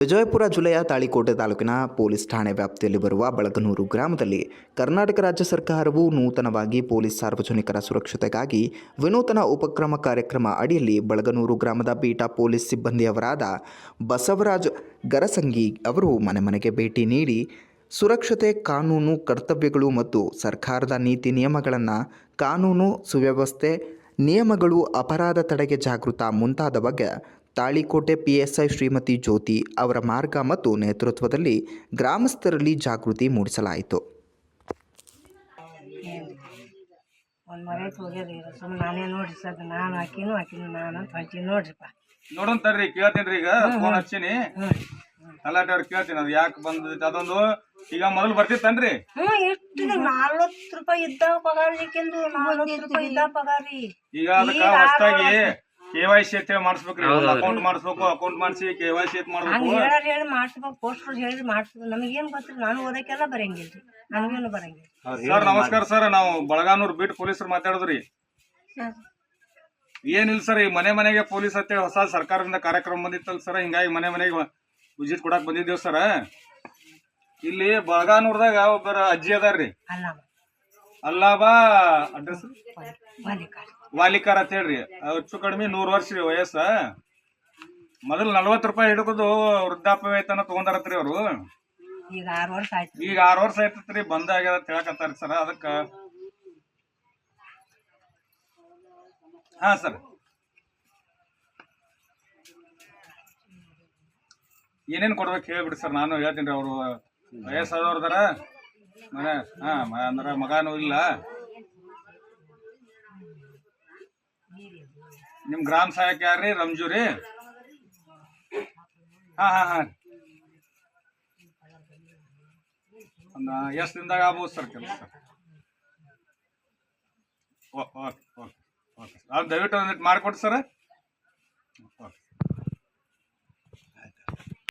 ವಿಜಯಪುರ ಜಿಲ್ಲೆಯ ತಾಳಿಕೋಟೆ ತಾಲೂಕಿನ ಪೊಲೀಸ್ ಠಾಣೆ ವ್ಯಾಪ್ತಿಯಲ್ಲಿ ಬರುವ ಬಳಗನೂರು ಗ್ರಾಮದಲ್ಲಿ ಕರ್ನಾಟಕ ರಾಜ್ಯ ಸರ್ಕಾರವು ನೂತನವಾಗಿ ಪೊಲೀಸ್ ಸಾರ್ವಜನಿಕರ ಸುರಕ್ಷತೆಗಾಗಿ ವಿನೂತನ ಉಪಕ್ರಮ ಕಾರ್ಯಕ್ರಮ ಅಡಿಯಲ್ಲಿ ಬಳಗನೂರು ಗ್ರಾಮದ ಬೀಟಾ ಪೊಲೀಸ್ ಸಿಬ್ಬಂದಿಯವರಾದ ಬಸವರಾಜ್ ಗರಸಂಗಿ ಅವರು ಮನೆ ಮನೆಗೆ ಭೇಟಿ ನೀಡಿ ಸುರಕ್ಷತೆ, ಕಾನೂನು ಕರ್ತವ್ಯಗಳು ಮತ್ತು ಸರ್ಕಾರದ ನೀತಿ ನಿಯಮಗಳನ್ನು ಕಾನೂನು ಸುವ್ಯವಸ್ಥೆ, ನಿಯಮಗಳು ಅಪರಾಧ ತಡೆಗೆ ಜಾಗೃತ ಮುಂತಾದ ಬಗ್ಗೆ ತಾಳಿಕೋಟೆ ಪಿಎಸ್ಐ ಶ್ರೀಮತಿ ಜ್ಯೋತಿ ಅವರ ಮಾರ್ಗ ಮತ್ತು ನೇತೃತ್ವದಲ್ಲಿ ಗ್ರಾಮಸ್ಥರಲ್ಲಿ ಜಾಗೃತಿ ಮೂಡಿಸಲಾಯಿತು. ಒಂದು ಮರೈತ್ ಹೋಗ್ಯದ ಈಗ ಸುಮ್ಮನೆ ನಾನೇ ನೋಡ್ರಿ ಸದ್ ನಾನು ಹಾಕಿನು ಹಾಕಿನು ನಾನು ಅಂತ ಹಂಚಿ ನೋಡ್ರಿಪ್ಪ. ನೋಡೋಣ ತಡ್ರಿ ಕೇಳ್ತೀನಿ ಈಗ ಫೋನ್ ಹಚ್ಚಿನಿ. ಅಲ್ಲಾಟ ಅವ್ರು ಕೇಳ್ತೀನಿ ಅದು ಯಾಕೆ ಬಂದೈತೆ ಅದೊಂದು. ಈಗ ಮೊದಲು ಬರ್ತಿತ್ತನ್ರಿ? ಹ್ಞೂ ಎಷ್ಟು ನಲ್ವತ್ತು ರೂಪಾಯಿ ಇದ್ದ ಪಗಾರಿ. ಈಗ ಅದಕ್ಕೆ ಹೊಸದಾಗಿ ಕೆ ವೈ ಸಿ ಅಂತ ಹೇಳಿ ಮಾಡಿಸ್ಬೇಕ್ರಿ. ಅಕೌಂಟ್ ಮಾಡಿಸ್ಬೇಕು ಅಕೌಂಟ್ ಮಾಡಿಸಿ ಕೆ ವೈ ಸಿ ಅಂತ ಮಾಡ್ಬೇಕು. ಹೇಳಿ ಹೇಳಿ ಮಾಡಿಸ್ಬೇಕು ಪೋಸ್ಟರ್ ಹೇಳಿ ಮಾಡಿಸ್ಬೇಕು. ನಮಗೇನು ಗೊತ್ತಿಲ್ಲ ನಾನು ಓದಕ್ಕೆಲ್ಲ ಬರಂಗಿಲ್ರಿ ನನಗೇನು ಬರಂಗಿಲ್ಲ. ಸರ್ ನಮಸ್ಕಾರ ಸರ್. ನಾವು ಬಳಗಾನೂರ್ ಬೀಟ್ ಪೊಲೀಸರು ಮಾತಾಡಿದ್ರಿ. ಏನಿಲ್ಲ ಸರ್ ಈ ಮನೆ ಮನೆಗೆ ಪೊಲೀಸ್ ಅಂತೇಳಿ ಹೊಸ ಸರ್ಕಾರದಿಂದ ಕಾರ್ಯಕ್ರಮ ಬಂದಿತ್ತಲ್ಲ ಸರ್. ಹಿಂಗಾಗಿ ಮನೆ ಮನೆಗೆ ವಿಜಿಟ್ ಕೊಡಕ್ ಬಂದಿದ್ದೇವೆ ಸರ್. ಇಲ್ಲಿ ಬಳಗಾನೂರ್ದಾಗ ಒಬ್ಬರ ಅಜ್ಜಿ ಅದಾರ್ರಿ. ಅಲ್ಲ ಅಲ್ಲಾಬಾ ಅಡ್ರೆಸ್? ವಾಲಿಕಾರ ಅಂತ ಹೇಳ್ರಿ. ಹೆಚ್ಚು ಕಡಿಮೆ ನೂರು ವರ್ಷ ರೀ ವಯಸ್ಸ. ಮೊದಲು ನಲ್ವತ್ತು ರೂಪಾಯಿ ಹಿಡ್ಕೋದು ವೃದ್ಧಾಪ್ಯ ವೇತನ ತಗೊಂಡಾರತ್ರಿ ಅವರು. ಈಗ ಆರು ವರ್ಷ ಆಯ್ತು. ಈಗ ಆರು ವರ್ಷ ಆಯ್ತತ್ರಿ ಬಂದ್ ಆಗ್ಯದ ಅಂತ ಹೇಳಕತ್ತಾರ ಸರ್ ಅದಕ್ಕ. ಹಾ ಸರ್. ಏನೇನ್ ಕೊಡ್ಬೇಕು ಹೇಳ್ಬಿಡಿ ಸರ್ ನಾನು ಹೇಳ್ತೀನಿ ರೀ ಅವರು. ವಯಸ್ಸಾದವ್ರದಾರ. ಮನೆ ಮಗಾನು ಇಲ್ಲ. ನಿಮ್ ಗ್ರಾಮ ಸಹಾಯಕ ಯಾರ್ರಿ? ರಂಜು ರೀ? ಹಾ ಹಾ ಹಾ. ಎಷ್ಟು ದಿನದಾಗ ಆಗ್ಬೋದು ಸರ್ ಕೆಲಸ? Okay okay okay. ಓಕೆ ದಯವಿಟ್ಟು ಒಂದಿಟ್ಟು ಮಾಡಿಕೊಡಿ ಸರ್. ಓಕೆ.